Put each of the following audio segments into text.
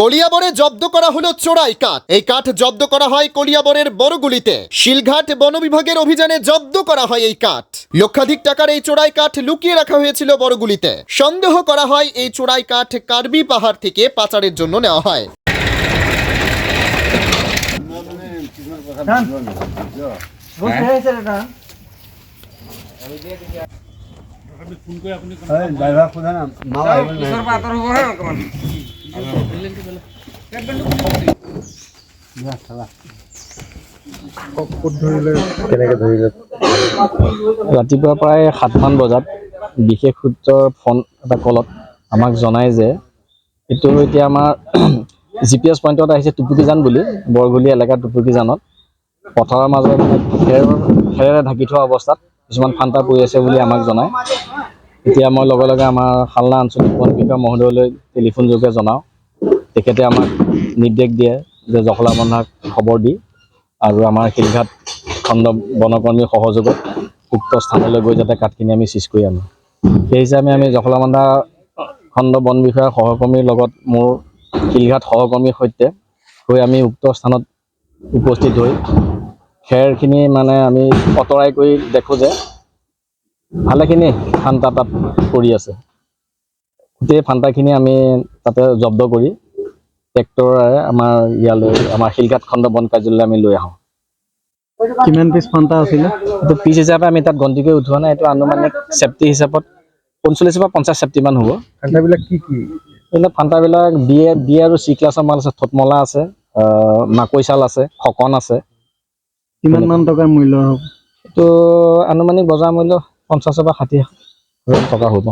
কলিয়াবরে জব্দ করা হলো চোরাই কাঠ। এই কাঠ জব্দ করা হয় কলিয়াবরের বড়গুলিতে। শিলঘাট বন বিভাগের অভিযানে জব্দ করা হয় এই কাঠ। লক্ষাধিক টাকার এই চোরাই কাঠ লুকিয়ে রাখা হয়েছিল বড়গুলিতে। সন্দেহ করা হয় এই চোরাই কাঠ কার্বি পাহাড় থেকে পাচারের জন্য নেওয়া হয়। ড্ৰাইভাৰ সোধা না মাল আহিব নাই? ৰাতিপুৱা প্ৰায় সাতমান বজাত বিশেষ সূত্ৰৰ ফোন এটা কলত আমাক জনাই যে এইটো এতিয়া আমাৰ জি পি এছ পইণ্টত আহিছে টুপুকিজান বুলি বৰগুলি এলেকাৰ টুপুকিজানত। পথাৰৰ মাজত মানে খেৰ খেৰেৰে ঢাকি থোৱা অৱস্থাত কিছুমান ফান্তা পৰি আছে বুলি আমাক জনায়। এতিয়া মই লগে লগে আমাৰ খালনা আঞ্চলিক বন বিষয়া মহোদয়লৈ টেলিফোন যোগে জনাওঁ। তেখেতে আমাক নিৰ্দেশ দিয়ে যে জখলা বন্ধাক খবৰ দি আৰু আমাৰ শিলঘাট খণ্ড বনকৰ্মীৰ সহযোগত উক্ত স্থানলৈ গৈ যাতে কাঠখিনি আমি চিজ কৰি আনো। সেই হিচাপে আমি জখলাবন্ধা খণ্ড বন বিষয়াৰ সহকৰ্মীৰ লগত মোৰ শিলঘাট সহকৰ্মীৰ সৈতে গৈ আমি উক্ত স্থানত উপস্থিত হৈ খেৰখিনি মানে আমি আঁতৰাই কৰি দেখোঁ যে ভালেখিনি ফান্তা তাত পৰি আছে। গোটেই ফান্তাখিনি আমি তাতে জব্দ কৰি ট্ৰেক্টৰেৰে আমাৰ ইয়ালৈ আমাৰ শিলঘাট খণ্ড বন কাৰ্যালয়লৈ আমি লৈ আহোঁ। কিমান পিছ ফান্তা আছিলে? এইটো পিচ হিচাপে আমি তাত গন্তি কৰি উঠোৱা নাই এইটো আনুমানিক চেফটি হিচাপত পঞ্চল্লিছৰ পৰা পঞ্চাছ চেফটিমান হ'ব। ফান্তাবিলাক কি কি? এইবিলাক ফান্তাবিলাক বি এ বি আৰু চি ক্লাছৰ মাল আছে থোটমলা আছে মাকৈ চাল আছে খকন আছে। কিমান মান টকাৰ মূল্যৰ হ'ব? এইটো আনুমানিক বজাৰ মূল্য পঞ্চাছৰ পৰা ষাঠি হাজাৰ। টকা হ'ব।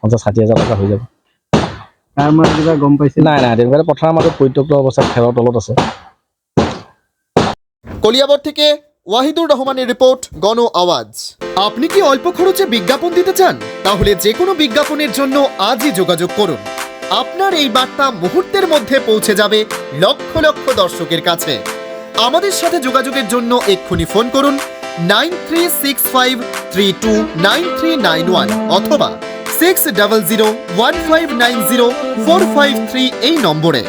পঞ্চাছ ষাঠি হাজাৰ টকা হৈ যাব। তাৰ মাল কিবা গম পাইছে? নাই নাই তেনেকুৱা পথাৰৰ মাজত পৰিত্যক্ত অৱস্থাত খেৰৰ তলত আছে। কলিয়াবর থেকে ওয়াহিদুর রহমানের রিপোর্ট গণ আওয়াজ আপনি কি অল্প খরচে বিজ্ঞাপন দিতে চান? তাহলে যে কোনো বিজ্ঞাপনের জন্য আজই যোগাযোগ করুন। আপনার এই বার্তা মুহূর্তের মধ্যে পৌঁছে যাবে লক্ষ লক্ষ দর্শকের কাছে। আমাদের সাথে যোগাযোগের জন্য এক্ষুনি ফোন করুন nine three six five three two nine three nine one অথবা six double zero one five nine zero four five three এই নম্বরে।